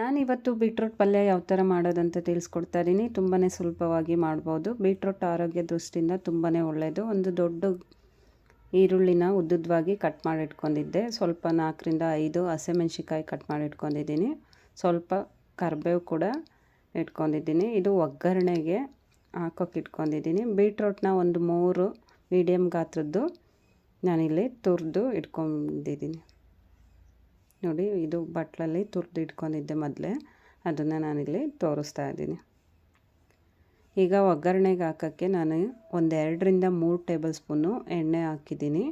ನಾನಿವತ್ತು ಬೀಟ್ರೋಟ್ ಪಲ್ಯ ಯಾವ ಥರ ಮಾಡೋದಂತ ತಿಳಿಸ್ಕೊಡ್ತಾ ಇದ್ದೀನಿ ತುಂಬಾ ಸುಲಭವಾಗಿ ಮಾಡ್ಬೋದು. ಬೀಟ್ರೋಟ್ ಆರೋಗ್ಯ ದೃಷ್ಟಿಯಿಂದ ತುಂಬಾ ಒಳ್ಳೆಯದು ಒಂದು ದೊಡ್ಡ ಈರುಳ್ಳಿನ ಉದ್ದುದ್ವಾಗಿ ಕಟ್ ಮಾಡಿ ಇಟ್ಕೊಂಡಿದ್ದೆ ಸ್ವಲ್ಪ ನಾಲ್ಕರಿಂದ ಐದು ಹಸಿಮೆಣ್ಸಿಕಾಯಿ ಕಟ್ ಮಾಡಿಟ್ಕೊಂಡಿದ್ದೀನಿ. ಸ್ವಲ್ಪ ಕರಿಬೇವು ಕೂಡ ಇಟ್ಕೊಂಡಿದ್ದೀನಿ. ಇದು ಒಗ್ಗರಣೆಗೆ ಹಾಕೋಕೆ ಇಟ್ಕೊಂಡಿದ್ದೀನಿ. ಬೀಟ್ರೋಟ್ನ ಒಂದು ಮೂರು ಮೀಡಿಯಮ್ ಗಾತ್ರದ್ದು ನಾನಿಲ್ಲಿ ತುರಿದು ಇಟ್ಕೊಂಡಿದ್ದೀನಿ. ನೋಡಿ, ಇದು ಬಟ್ಲಲ್ಲಿ ತುರ್ದು ಇಟ್ಕೊಂಡಿದ್ದೆ ಮೊದಲೇ. ಅದನ್ನು ನಾನಿಲ್ಲಿ ತೋರಿಸ್ತಾ ಇದ್ದೀನಿ. ಈಗ ಒಗ್ಗರಣೆಗೆ ಹಾಕೋಕ್ಕೆ ನಾನು ಒಂದೆರಡರಿಂದ ಮೂರು ಟೇಬಲ್ ಸ್ಪೂನು ಎಣ್ಣೆ ಹಾಕಿದ್ದೀನಿ.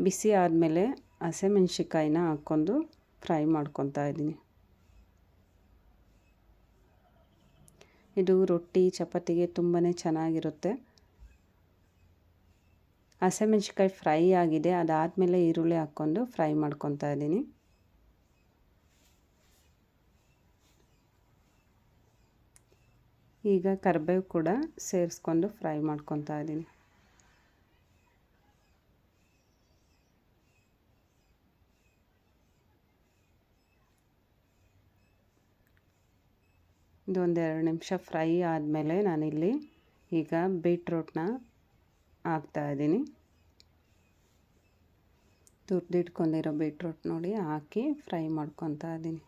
ಬಿಸಿ ಆದಮೇಲೆ ಹಸಿಮೆಣ್ಸಿಕಾಯಿನ ಹಾಕ್ಕೊಂಡು ಫ್ರೈ ಮಾಡ್ಕೊತಾ ಇದ್ದೀನಿ. ಇದು ರೊಟ್ಟಿ, ಚಪಾತಿಗೆ ತುಂಬಾ ಚೆನ್ನಾಗಿರುತ್ತೆ. ಹಸಿಮೆಣ್ಸಿಕಾಯಿ ಫ್ರೈ ಆಗಿದೆ, ಅದಾದಮೇಲೆ ಈರುಳ್ಳಿ ಹಾಕ್ಕೊಂಡು ಫ್ರೈ ಮಾಡ್ಕೊತಾ ಇದ್ದೀನಿ. ಈಗ ಕರಿಬೇವು ಕೂಡ ಸೇರಿಸ್ಕೊಂಡು ಫ್ರೈ ಮಾಡ್ಕೊತಾ ಇದ್ದೀನಿ. ಇದೊಂದು ಎರಡು ನಿಮಿಷ ಫ್ರೈ ಆದಮೇಲೆ ನಾನಿಲ್ಲಿ ಈಗ ಬೀಟ್ರೂಟ್ನ ಹಾಕ್ತಾಯಿದ್ದೀನಿ ತುರ್ದಿಟ್ಕೊಂಡಿರೋ ಬೀಟ್ರೂಟ್ ನೋಡಿ ಹಾಕಿ ಫ್ರೈ ಮಾಡ್ಕೊತಾ ಇದ್ದೀನಿ.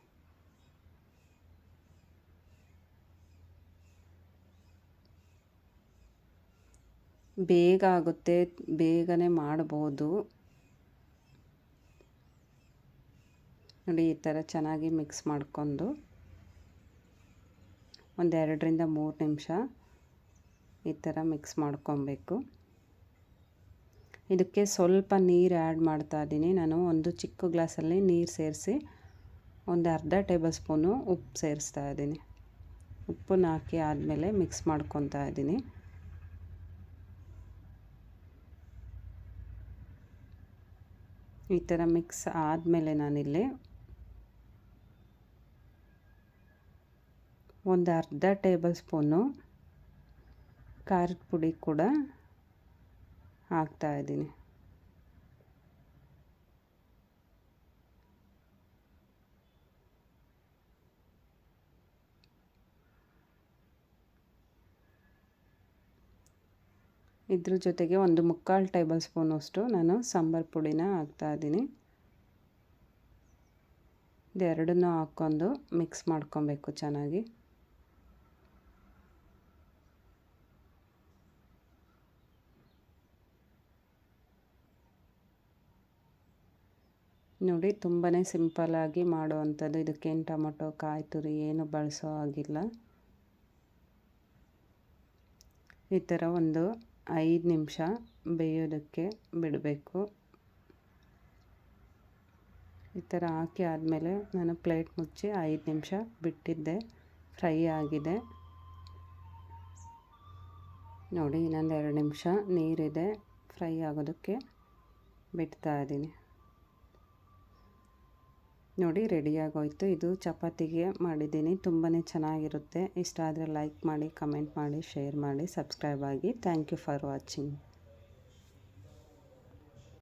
ಬೇಗ ಆಗುತ್ತೆ, ಬೇಗನೆ ಮಾಡ್ಬೋದು. ನೋಡಿ, ಈ ಥರ ಚೆನ್ನಾಗಿ ಮಿಕ್ಸ್ ಮಾಡ್ಕೊಂಡು ಒಂದು ಎರಡರಿಂದ ಮೂರು ನಿಮಿಷ ಈ ಥರ ಮಿಕ್ಸ್ ಮಾಡ್ಕೊಬೇಕು. ಇದಕ್ಕೆ ಸ್ವಲ್ಪ ನೀರು ಆ್ಯಡ್ ಮಾಡ್ತಾ ಇದ್ದೀನಿ. ನಾನು ಒಂದು ಚಿಕ್ಕ ಗ್ಲಾಸಲ್ಲಿ ನೀರು ಸೇರಿಸಿ ಒಂದು ಅರ್ಧ ಟೇಬಲ್ ಸ್ಪೂನು ಉಪ್ಪು ಸೇರಿಸ್ತಾ ಇದ್ದೀನಿ. ಉಪ್ಪನ್ನ ಹಾಕಿ ಆದಮೇಲೆ ಮಿಕ್ಸ್ ಮಾಡ್ಕೊತಾ ಇದ್ದೀನಿ. ಈ ಥರ ಮಿಕ್ಸ್ ಆದಮೇಲೆ ನಾನಿಲ್ಲಿ ಒಂದು ಅರ್ಧ ಟೇಬಲ್ ಸ್ಪೂನು ಖಾರದ ಪುಡಿ ಕೂಡ ಹಾಕ್ತಾ ಇದ್ದೀನಿ. ಇದ್ರ ಜೊತೆಗೆ ಒಂದು ಮುಕ್ಕಾಲು ಟೇಬಲ್ ಸ್ಪೂನಷ್ಟು ನಾನು ಸಾಂಬಾರು ಪುಡಿನ ಹಾಕ್ತಾಯಿದ್ದೀನಿ ಇದೆರಡನ್ನೂ ಹಾಕ್ಕೊಂಡು ಮಿಕ್ಸ್ ಮಾಡ್ಕೊಬೇಕು ಚೆನ್ನಾಗಿ. ನೋಡಿ ತುಂಬಾ ಸಿಂಪಲ್ಲಾಗಿ ಮಾಡುವಂಥದ್ದು. ಇದಕ್ಕೇನು ಟೊಮೊಟೊ ಕಾಯಿ ತುರಿ ಏನು ಬಳಸೋ ಆಗಿಲ್ಲ ಈ ಥರ ಒಂದು ಐದು ನಿಮಿಷ ಬೇಯೋದಕ್ಕೆ ಬಿಡಬೇಕು. ಈ ಥರ ಹಾಕಿ ಆದಮೇಲೆ ನಾನು ಪ್ಲೇಟ್ ಮುಚ್ಚಿ ಐದು ನಿಮಿಷ ಬಿಟ್ಟಿದ್ದೆ. ಫ್ರೈ ಆಗಿದೆ. ನೋಡಿ, ಇನ್ನೊಂದು ಎರಡು ನಿಮಿಷ ನೀರಿದೆ. ಫ್ರೈ ಆಗೋದಕ್ಕೆ ಬಿಡ್ತಾ ಇದ್ದೀನಿ. ನೋಡಿ ರೆಡಿಯಾಗೋಯ್ತು ಇದು ಚಪಾತಿಗೆ ಮಾಡಿದ್ದೀನಿ. ತುಂಬಾ ಚೆನ್ನಾಗಿರುತ್ತೆ. ಇಷ್ಟ ಆದರೆ ಲೈಕ್ ಮಾಡಿ ಕಮೆಂಟ್ ಮಾಡಿ ಶೇರ್ ಮಾಡಿ ಸಬ್ಸ್ಕ್ರೈಬ್ ಆಗಿ. Thank you for watching